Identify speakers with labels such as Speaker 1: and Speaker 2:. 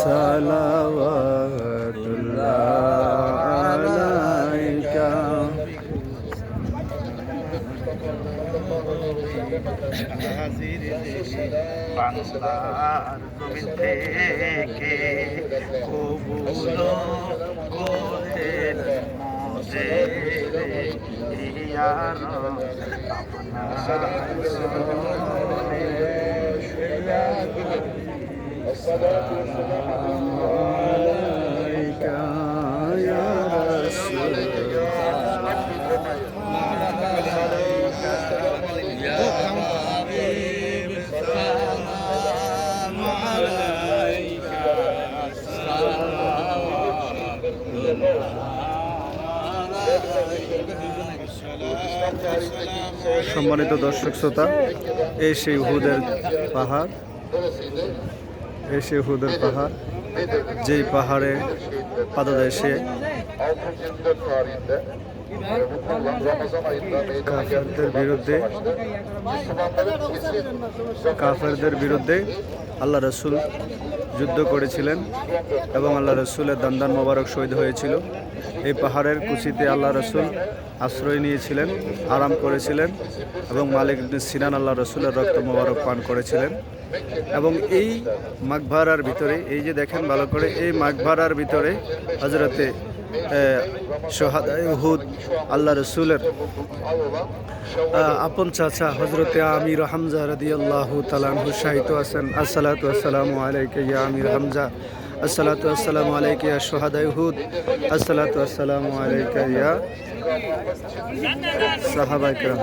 Speaker 1: صلوات الله عليك
Speaker 2: বাংলার জমিন থেকে কবুল করে মজে ইয়ার
Speaker 1: عليك সম্মানিত দর্শক শ্রোতা এই সেই উহুদের পাহাড়। এই হুদের পাহাড় যেই পাহাড়ে পাদদেশে কাফেরদের বিরুদ্ধে কাফেরদের বিরুদ্ধে আল্লাহ রসুল যুদ্ধ করেছিলেন এবং আল্লাহ রসুলের দন্দান মোবারক শহীদ হয়েছিল। এই পাহাড়ের কুচিতে আল্লাহ রসুল আশ্রয় নিয়েছিলেন, আরাম করেছিলেন এবং মালিক সিনান আল্লাহ রসুলের রক্ত মোবারক পান করেছিলেন। এবং এই মাঘভাড়ার ভিতরে, এই যে দেখেন ভালো করে, এই মাঘভাড়ার ভিতরে হজরতে সোহাদায় হুদ আল্লাহ রসুলের আহ, আপন চাচা হজরতে আমির হামজা রাদি আল্লাহ তালানহু শাহিত আছেন আসসালাতু আসসালামু আলাইকা ইয়া আমির হামজা
Speaker 3: السلام والسلام علیکہ یا شہد احود السلام والسلام علیکہ یا صحابہ اکرام